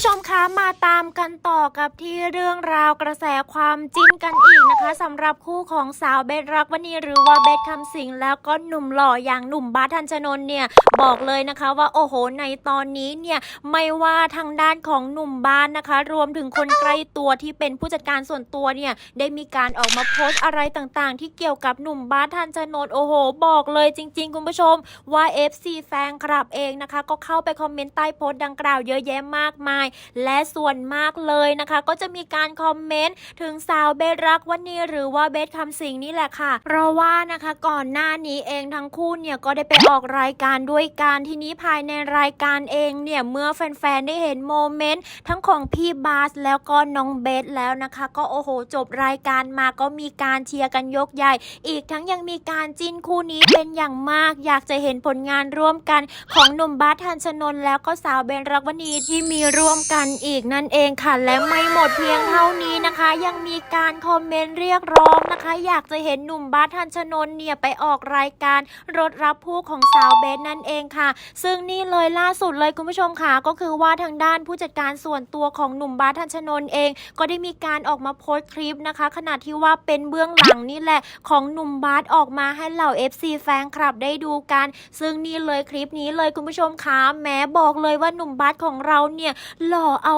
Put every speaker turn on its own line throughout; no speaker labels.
ผู้ชมคะมาตามกันต่อกับที่เรื่องราวกระแสความจิ้นกันอีกนะคะสำหรับคู่ของสาวเบสรักวณีหรือว่าเบสคำสิงแล้วก็หนุ่มหล่ออย่างหนุ่มบาสทันชนน์เนี่ยบอกเลยนะคะว่าโอ้โหในตอนนี้เนี่ยไม่ว่าทางด้านของหนุ่มบ้านนะคะ รวมถึงคนใกล้ตัวที่เป็นผู้จัดการส่วนตัวเนี่ยได้มีการออกมาโพสต์อะไรต่างๆ ที่เกี่ยวกับหนุ่มบาสทันชนน์โอ้โห บอกเลยจริง ๆ คุณผู้ชมว่า FC แฟนคลับเองนะคะ ก็เข้าไปคอมเมนต์ใต้โพสต์ดังกล่าวเยอะแยะมากมายและส่วนมากเลยนะคะ ก็จะมีการคอมเมนต์ถึงสาวเบสรักวันนี้หรือว่าเบสคำสิงนี่แหละค่ะ เพราะว่านะคะก่อนหน้านี้เองทั้งคู่เนี่ยก็ได้ไปออกรายการด้วยกันทีนี้ภายในรายการเองเนี่ยเมื่อแฟนๆได้เห็นโมเมนต์ทั้งของพี่บาสแล้วก็น้องเบสแล้วนะคะ ก็โอ้โหจบรายการมาก็มีการเชียร์กันยกใหญ่ อีกทั้งยังมีการจิ้นคู่นี้เป็นอย่างมาก อยากจะเห็นผลงานร่วมกันของหนุ่มบาสทันชนนแล้วก็สาวเบนรักวณีที่มีร่วมกันอีกนั่นเองค่ะ และไม่หมดเพียงเท่านี้นะคะ ยังมีการคอมเมนต์เรียกร้องนะคะ อยากจะเห็นหนุ่มบาสทันชนน์เนี่ยไปออกรายการรถรับผู้ของสาวเบนนั่นเองค่ะ ซึ่งนี่เลยล่าสุดเลยคุณผู้ชมค่ะก็คือว่าทางด้านผู้จัดการส่วนตัวของหนุ่มบาสทันชนน์เอง ก็ได้มีการออกมาโพสต์คลิปนะคะ ขณะที่ว่าเป็นเบื้องหลังนี่แหละของหนุ่มบาสออกมาให้เหล่า FC แฟนคลับได้ดูกัน ซึ่งนี่เลยคลิปนี้เลยคุณผู้ชมคะแม้บอกเลยว่าหนุ่มบาสของเราเนี่ยหล่อเอา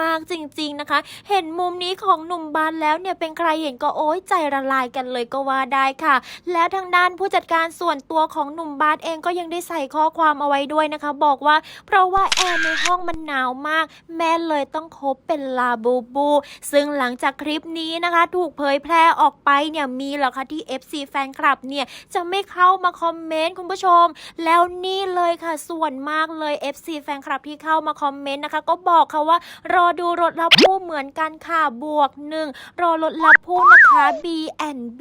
มากๆจริง ๆนะคะ เห็นมุมนี้ของหนุ่มบาสแล้วเนี่ยเป็นใครเห็นก็โอ๊ยใจละลายกันเลยก็ว่าได้ค่ะ แล้วทางด้านผู้จัดการส่วนตัวของหนุ่มบาสเองก็ยังได้ใส่ข้อความเอาไว้ด้วยนะคะ บอกว่า เพราะว่าแอร์ในห้องมันหนาวมาก แม่เลยต้องคบเป็นลาบูบู ซึ่งหลังจากคลิปนี้นะคะ ถูกเผยแพร่ออกไปเนี่ยมีหรอคะที่ FC แฟนคลับเนี่ยจะไม่เข้ามาคอมเมนต์คุณผู้ชม แล้วนี่เลยค่ะส่วนมากเลย FC แฟนคลับที่เข้ามาคอมเมนต์นะคะก็บอกค่ะว่า รอดูรถรับผู้เหมือนกันค่ะบวกหนึ่งรอรถรับผู้นะคะ B and B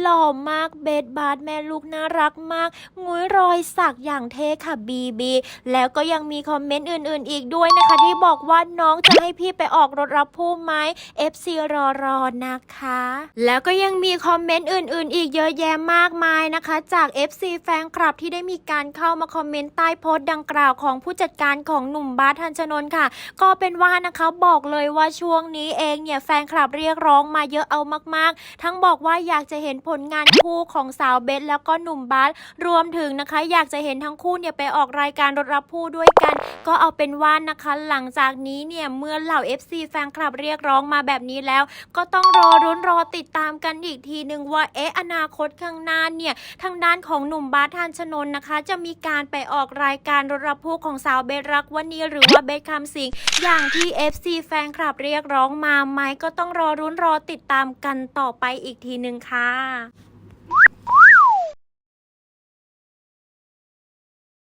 หล่อมากเบสบาร์แม่ลูกน่ารักมากงุ้ยรอยสักอย่างเท่ค่ะ BB แล้วก็ยังมีคอมเมนต์อื่นๆ อีกด้วยนะคะ ที่บอกว่าน้องจะให้พี่ไปออกรถรับผู้ไหม FC รอรอนะคะ แล้วก็ยังมีคอมเมนต์อื่น ๆ อีกเยอะแยะมากมายนะคะ จาก FC แฟนคลับที่ได้มีการเข้ามาคอมเมนต์ใต้โพสต์ดังกล่าวของผู้จัดการของหนุ่มบาสทันชนน์ค่ะก็เป็นว่านะคะบอกเลยว่าช่วงนี้เองเนี่ยแฟนคลับเรียกร้องมาเยอะเอามาก ๆ ทั้งบอกว่าอยากจะเห็นผลงานคู่ของสาวเบสแล้วก็หนุ่มบาสรวมถึงนะคะ อยากจะเห็นทั้งคู่เนี่ยไปออกรายการรถรับผู้ด้วยกัน ก็เอาเป็นว่านะคะหลังจากนี้เนี่ยเมื่อเหล่า FC แฟนคลับเรียกร้องมาแบบนี้แล้ว ก็ต้องรอรุ้นรอติดตามกันอีกทีหนึ่งว่าเอ๊ะอนาคตข้างหน้าเนี่ยทางด้านของหนุ่มบาสทานชนน์นะคะ จะมีการไปออกรายการรถรับผู้ของสาวเบสรักวันนี้หรือว่าเบสคำสิง อย่างที่ FC แฟนคลับเรียกร้องมาไหมก็ต้องรอรุ้นรอติดตามกันต่อไปอีกทีหนึ่งค่ะ